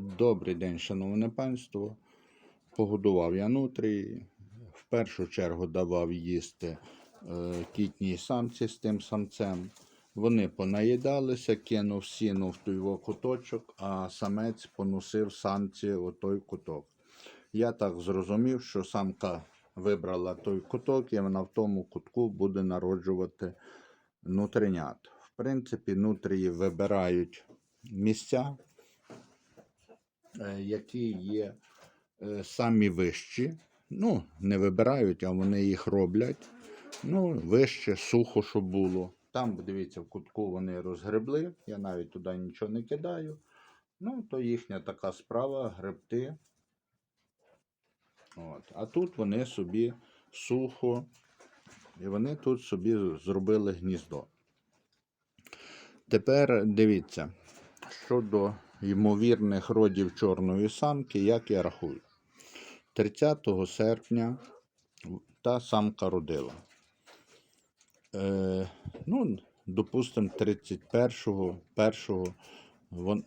Добрий день, шановне панство. Погодував я нутрії. В першу чергу давав їсти е, кітній самці з тим самцем. Вони понаїдалися, кинув сіну в той куточок, а самець поносив самці у той куток. Я так зрозумів, що самка вибрала той куток, і вона в тому кутку буде народжувати нутринят. В принципі, нутрії вибирають місця, які є е, самі вищі. Ну, не вибирають, а вони їх роблять. Ну, вище, сухо, щоб було. Там, дивіться, в кутку вони розгребли. Я навіть туди нічого не кидаю. Ну, то їхня така справа гребти. От. А тут вони собі сухо, і вони тут собі зробили гніздо. Тепер дивіться, щодо ймовірних родів чорної самки, як я рахую. 30 серпня та самка родила. Е, ну, допустимо, 31-го, 1-го,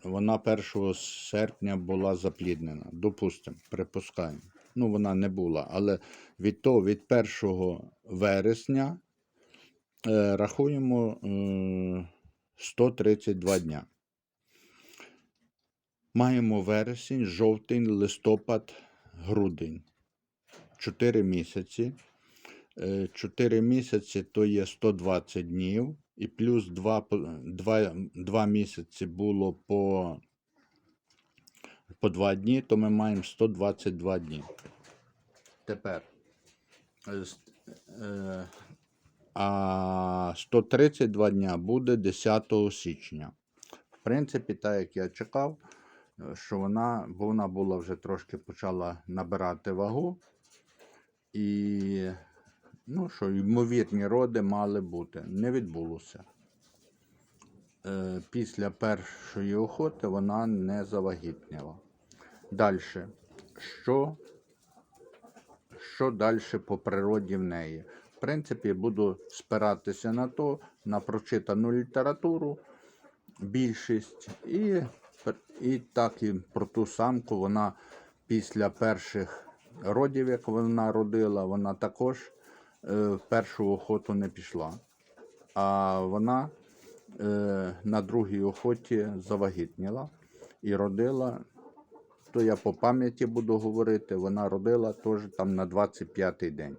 вона 1 серпня була запліднена. Допустимо, припускаємо. Ну, вона не була, але від того, від 1 вересня е, рахуємо е, 132 дня. Маємо вересень, жовтень, листопад, грудень. 4 місяці. 4 місяці то є 120 днів, і плюс 2, 2, 2 місяці було по, по 2 дні, то ми маємо 122 дні. Тепер. е, е, А 132 дня буде 10 січня. В принципі, так як я чекав, е, що вона, бо вона була вже трошки почала набирати вагу. І ну, що ймовірні роди мали бути. Не відбулося. Е, Після першої охоти вона не завагітніла. Далі. Що, що далі по природі в неї? В принципі, буду спиратися на то, на прочитану літературу, більшість. І, і так і про ту самку вона після перших родів, як вона родила, вона також е, в першу охоту не пішла. А вона е, на другій охоті завагітніла і родила, то я по пам'яті буду говорити, вона родила теж там на 25-й день.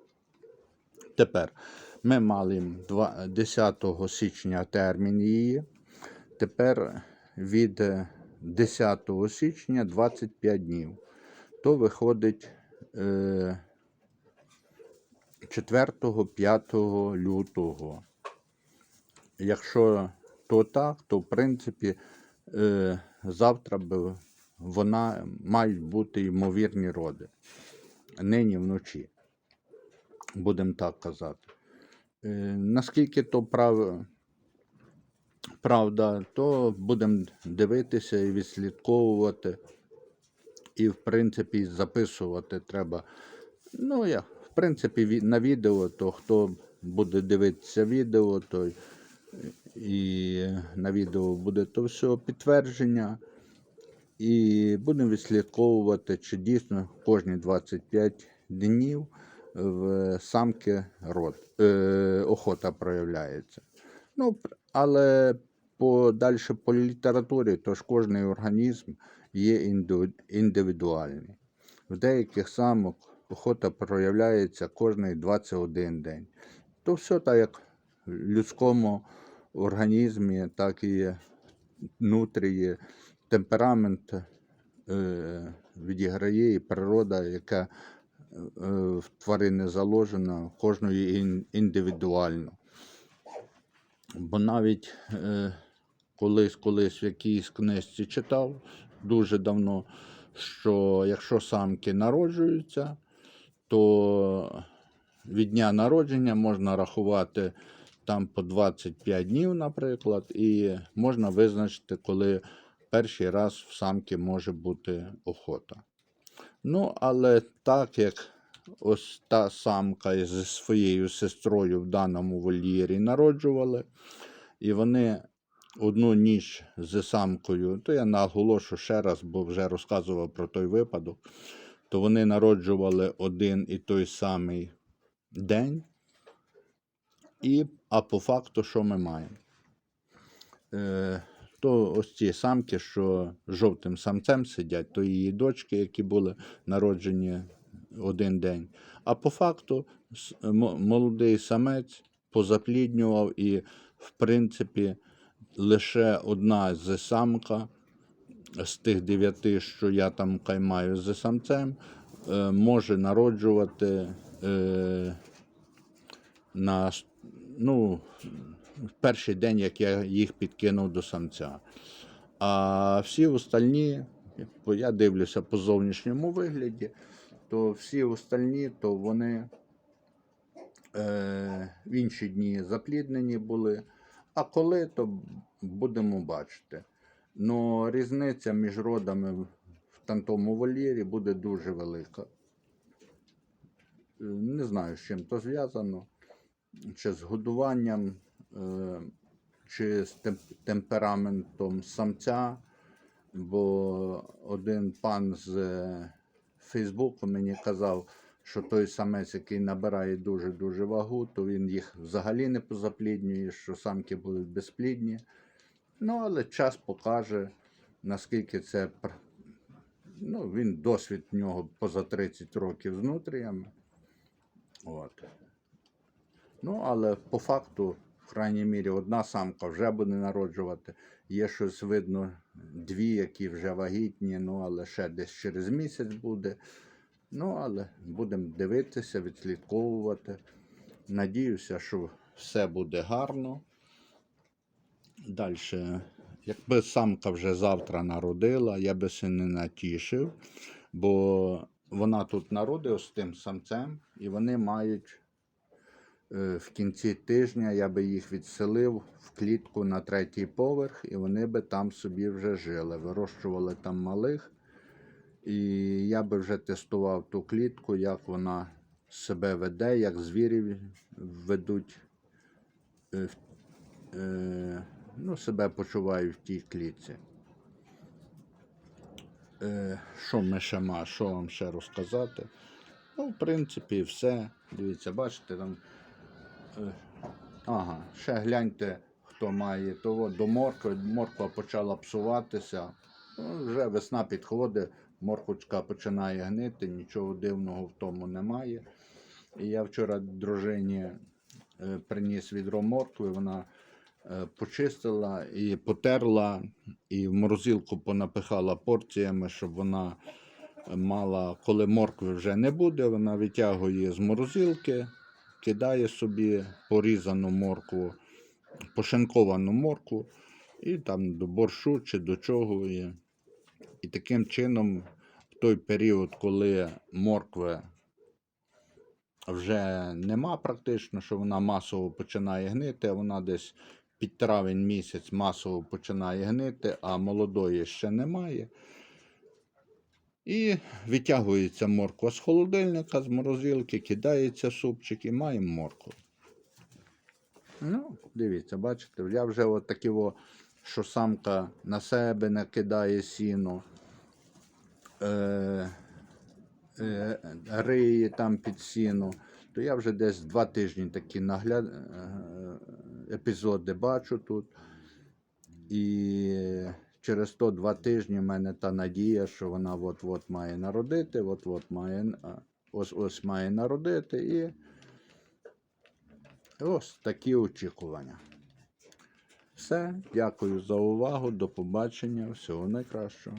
Тепер ми мали два- 10 січня термін її. Тепер від е, 10 січня 25 днів. То виходить е, 4-5 лютого. Якщо то так, то в принципі е, завтра би вона мають бути ймовірні роди. Нині вночі. Будемо так казати. Е, наскільки то прав... правда, то будемо дивитися і відслідковувати. І, в принципі, записувати треба. Ну, я, в принципі, на відео, то хто буде дивитися відео, то і на відео буде то все підтвердження. І будемо відслідковувати, чи дійсно кожні 25 днів в самки род, е, охота проявляється. Ну, але по, далі по літературі, то ж кожний організм є індивідуальний. В деяких самок охота проявляється кожний 21 день. То все так, як в людському організмі, так і внутрі темперамент е, відіграє і природа, яка е, в тварини заложена, кожної індивідуально. Бо навіть е, колись, колись в якійсь книжці читав дуже давно, що якщо самки народжуються, то від дня народження можна рахувати там по 25 днів, наприклад, і можна визначити, коли перший раз в самки може бути охота. Ну, але так як ось та самка зі своєю сестрою в даному вольєрі народжували, і вони одну ніч з самкою, то я наголошу ще раз, бо вже розказував про той випадок, то вони народжували один і той самий день. І, а по факту, що ми маємо? Е, то ось ці самки, що жовтим самцем сидять, то її дочки, які були народжені один день. А по факту молодий самець позапліднював і, в принципі, лише одна з самка з тих дев'яти, що я там каймаю з самцем, е, може народжувати е, на ну, перший день, як я їх підкинув до самця. А всі остальні, бо я дивлюся по зовнішньому вигляді, то всі остальні, то вони е, в інші дні запліднені були. А коли, то будемо бачити. Но різниця між родами в тантому вольєрі буде дуже велика. Е, Не знаю, з чим то зв'язано, чи з годуванням, е, чи з темпераментом самця. Бо один пан з е, Фейсбуку мені казав, що той самець, який набирає дуже-дуже вагу, то він їх взагалі не позапліднює, що самки будуть безплідні. Ну, але час покаже, наскільки це. Ну, він досвід в нього поза 30 років з нутріями. От. Ну, але по факту, в крайній мірі, одна самка вже буде народжувати. Є щось видно, дві, які вже вагітні, ну, але ще десь через місяць буде. Ну, але будемо дивитися, відслідковувати. Надіюся, що все буде гарно. Далі, якби самка вже завтра народила, я би се не натішив, бо вона тут народила з тим самцем, і вони мають е, в кінці тижня я би їх відселив в клітку на третій поверх, і вони би там собі вже жили. Вирощували там малих. І я би вже тестував ту клітку, як вона себе веде, як звірі ведуть, е, е, ну, себе почувають в тій клітці. Е, Що ми ще ма, що вам ще розказати? Ну, в принципі, все. Дивіться, бачите, там. Ага, ще гляньте, хто має того до моркви. Морква почала псуватися. Ну, вже весна підходить, морквочка починає гнити, нічого дивного в тому немає. І я вчора дружині е, приніс відро моркви, вона е, почистила і потерла, і в морозилку понапихала порціями, щоб вона мала, коли моркви вже не буде, вона витягує з морозилки, кидає собі порізану моркву, пошинковану моркву, і там до борщу чи до чого. І, таким чином, той період, коли моркви вже нема практично, що вона масово починає гнити, вона десь під травень місяць масово починає гнити, а молодої ще немає. І витягується морква з холодильника, з морозилки, кидається супчик і маємо моркву. Ну, дивіться, бачите, я вже от такі, що самка на себе накидає сіно, е, е, риє там під сіно, то я вже десь два тижні такі нагляд, е, епізоди бачу тут. І через то два тижні в мене та надія, що вона от-от має народити, от-от має, ось ось має народити і ось такі очікування. Все, дякую за увагу, до побачення, всього найкращого.